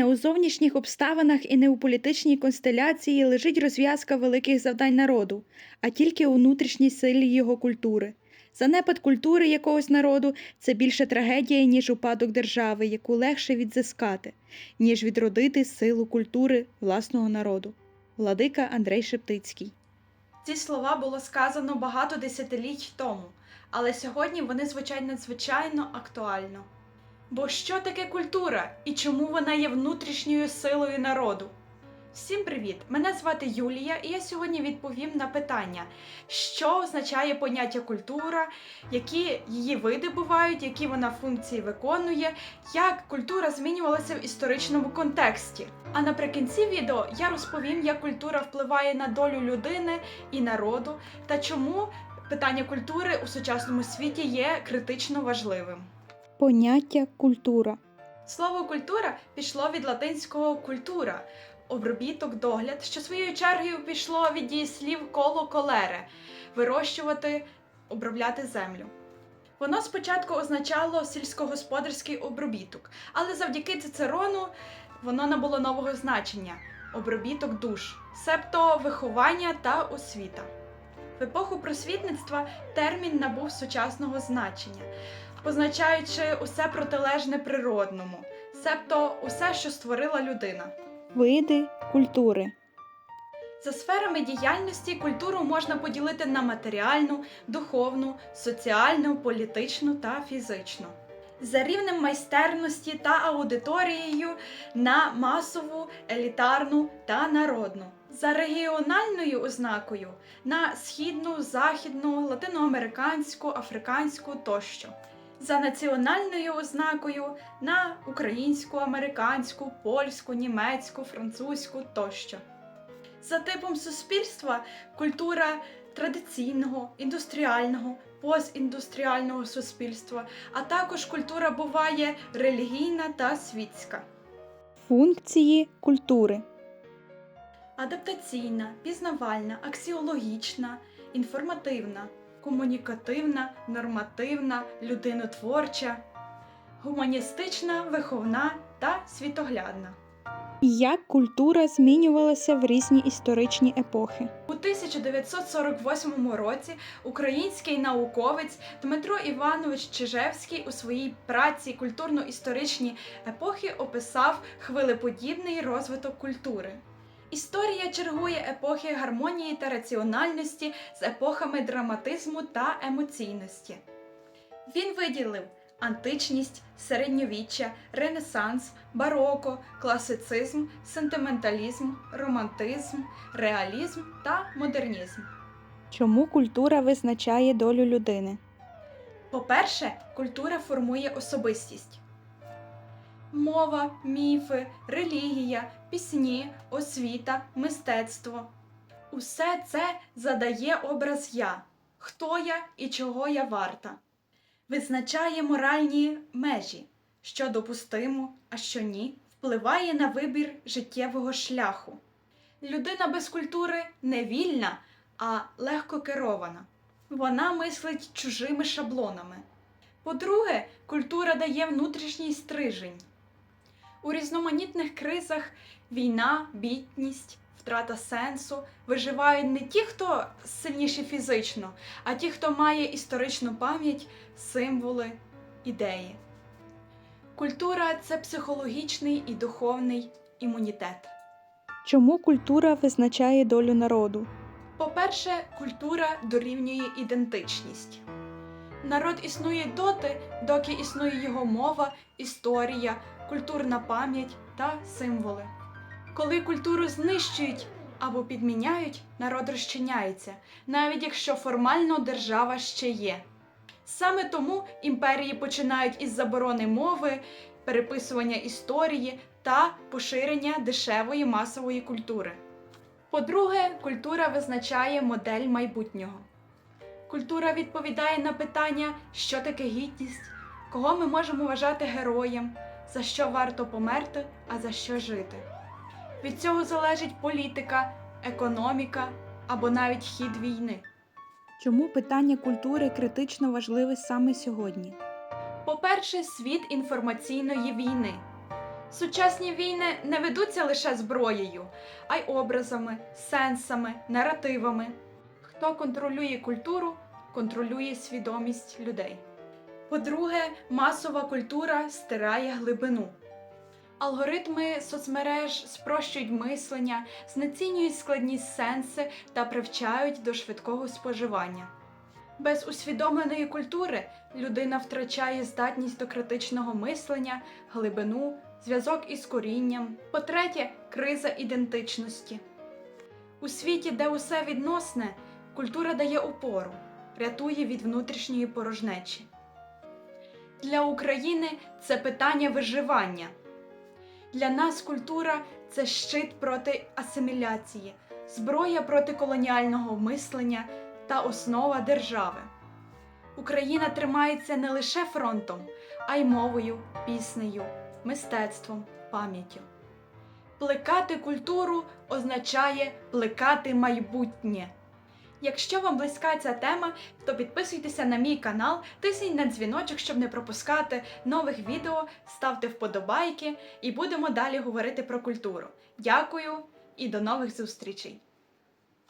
Не у зовнішніх обставинах і не у політичній констеляції лежить розв'язка великих завдань народу, а тільки у внутрішній силі його культури. Занепад культури якогось народу це більше трагедія, ніж упадок держави, яку легше відзискати, ніж відродити силу культури власного народу. Владика Андрей Шептицький. Ці слова було сказано багато десятиліть тому, але сьогодні вони звучать надзвичайно актуально. Бо що таке культура і чому вона є внутрішньою силою народу? Всім привіт! Мене звати Юлія, і я сьогодні відповім на питання, що означає поняття культура, які її види бувають, які вона функції виконує, як культура змінювалася в історичному контексті. А наприкінці відео я розповім, як культура впливає на долю людини і народу, та чому питання культури у сучасному світі є критично важливим. Поняття культура. Слово культура пішло від латинського культура, обробіток, догляд, що своєю чергою пішло від дієслів коло колере вирощувати, обробляти землю. Воно спочатку означало сільськогосподарський обробіток, але завдяки Цицерону воно набуло нового значення обробіток душ, себто виховання та освіта. В епоху просвітництва термін набув сучасного значення, позначаючи усе протилежне природному, себто усе, що створила людина. Види культури. За сферами діяльності культуру можна поділити на матеріальну, духовну, соціальну, політичну та фізичну. За рівнем майстерності та аудиторією на масову, елітарну та народну. За регіональною ознакою на східну, західну, латиноамериканську, африканську тощо. За національною ознакою на українську, американську, польську, німецьку, французьку тощо. За типом суспільства культура традиційного, індустріального, постіндустріального суспільства, а також культура буває релігійна та світська, Функції культури. адаптаційна, пізнавальна, аксіологічна, інформативна, комунікативна, нормативна, людинотворча, гуманістична, виховна та світоглядна. Як культура змінювалася в різні історичні епохи. У 1948 році український науковець Дмитро Іванович Чижевський у своїй праці Культурно-історичні епохи описав хвилеподібний розвиток культури. Історія чергує епохи гармонії та раціональності з епохами драматизму та емоційності. Він виділив античність, середньовіччя, ренесанс, бароко, класицизм, сентименталізм, романтизм, реалізм та модернізм. Чому культура визначає долю людини? По-перше, культура формує особистість. Мова, міфи, релігія, пісні, освіта, мистецтво. Усе це задає образ я, хто я і чого я варта. Визначає моральні межі, що допустимо, а що ні, впливає на вибір життєвого шляху. Людина без культури не вільна, а легко керована. Вона мислить чужими шаблонами. По-друге, культура дає внутрішній стрижень. У різноманітних кризах війна, бідність, втрата сенсу виживають не ті, хто сильніші фізично, а ті, хто має історичну пам'ять, символи, ідеї. Культура це психологічний і духовний імунітет. Чому культура визначає долю народу? По-перше, культура дорівнює ідентичність. Народ існує доти, доки існує його мова, історія, культурна пам'ять та символи. Коли культуру знищують або підміняють, народ розчиняється, навіть якщо формально держава ще є. Саме тому імперії починають із заборони мови, переписування історії та поширення дешевої масової культури. По-друге, культура визначає модель майбутнього. Культура відповідає на питання, що таке гідність, кого ми можемо вважати героєм, за що варто померти, а за що жити. Від цього залежить політика, економіка або навіть хід війни. Чому питання культури критично важливе саме сьогодні? По-перше, світ інформаційної війни. Сучасні війни не ведуться лише зброєю, а й образами, сенсами, наративами. Хто контролює культуру, контролює свідомість людей. По-друге, масова культура стирає глибину. Алгоритми соцмереж спрощують мислення, знецінюють складні сенси та привчають до швидкого споживання. Без усвідомленої культури людина втрачає здатність до критичного мислення, глибину, зв'язок із корінням. По-третє, криза ідентичності. У світі, де усе відносне, культура дає опору, рятує від внутрішньої порожнечі. Для України це питання виживання. Для нас культура це щит проти асиміляції, зброя проти колоніального мислення та основа держави. Україна тримається не лише фронтом, а й мовою, піснею, мистецтвом, пам'яттю. Плекати культуру означає плекати майбутнє. Якщо вам близька ця тема, то підписуйтеся на мій канал, тисніть на дзвіночок, щоб не пропускати нових відео, ставте вподобайки і будемо далі говорити про культуру. Дякую і до нових зустрічей!